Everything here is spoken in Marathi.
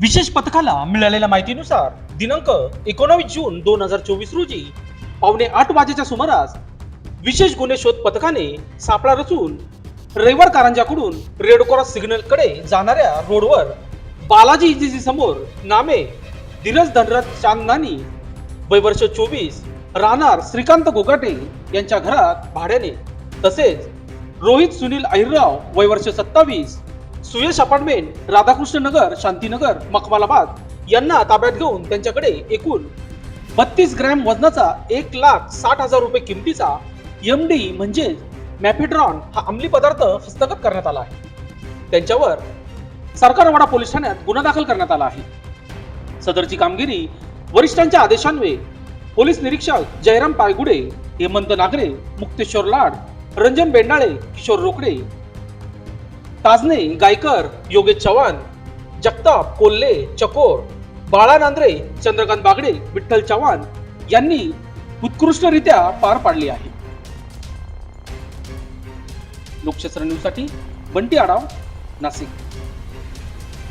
विशेष पथकाला मिळालेल्या माहितीनुसार दिनांक एकोणावीस जून दोन हजार चोवीस रोजी पावणे आठ वाजेच्या सुमारास विशेष गुन्हे शोध पथकाने सापळा रचून रविवार कारंजाकडून रेड क्रॉस सिग्नलकडे जाणाऱ्या रोडवर बालाजी इजिजी समोर नामे धीरज धनराज चांदनानी वय वर्ष चोवीस राहणार श्रीकांत गोगाटे यांच्या घरात भाड्याने. तसेच रोहित सुनील अहिरराव वय वर्ष सत्तावीस सुयश अपार्टमेंट राधाकृष्ण नगर शांतीनगर मखमालाबाद यांना ताब्यात घेऊन त्यांच्याकडे एकूण बत्तीस ग्रॅम वजनाचा एक लाख साठ हजार रुपये किमतीचा एम डी म्हणजेच मॅफेड्रॉन हा अंमली पदार्थ हस्तगत करण्यात आला आहे. त्यांच्यावर सरकारवाडा पोलीस ठाण्यात गुन्हा दाखल करण्यात आला आहे. सदरची कामगिरी वरिष्ठांच्या आदेशान्वये पोलीस निरीक्षक जयराम पायगुडे हेमंत नागरे मुक्तेश्वर लाड रंजन बेंडाळे किशोर रोकडे ताजने गायकर योगेश चव्हाण जगताप कोल्हे चकोर बाळा नांद्रे चंद्रकांत बागडे विठ्ठल चव्हाण यांनी उत्कृष्टरित्या पार पाडली आहे. लोकशास्त्र न्यूजसाठी बंटी आडाव नाशिक.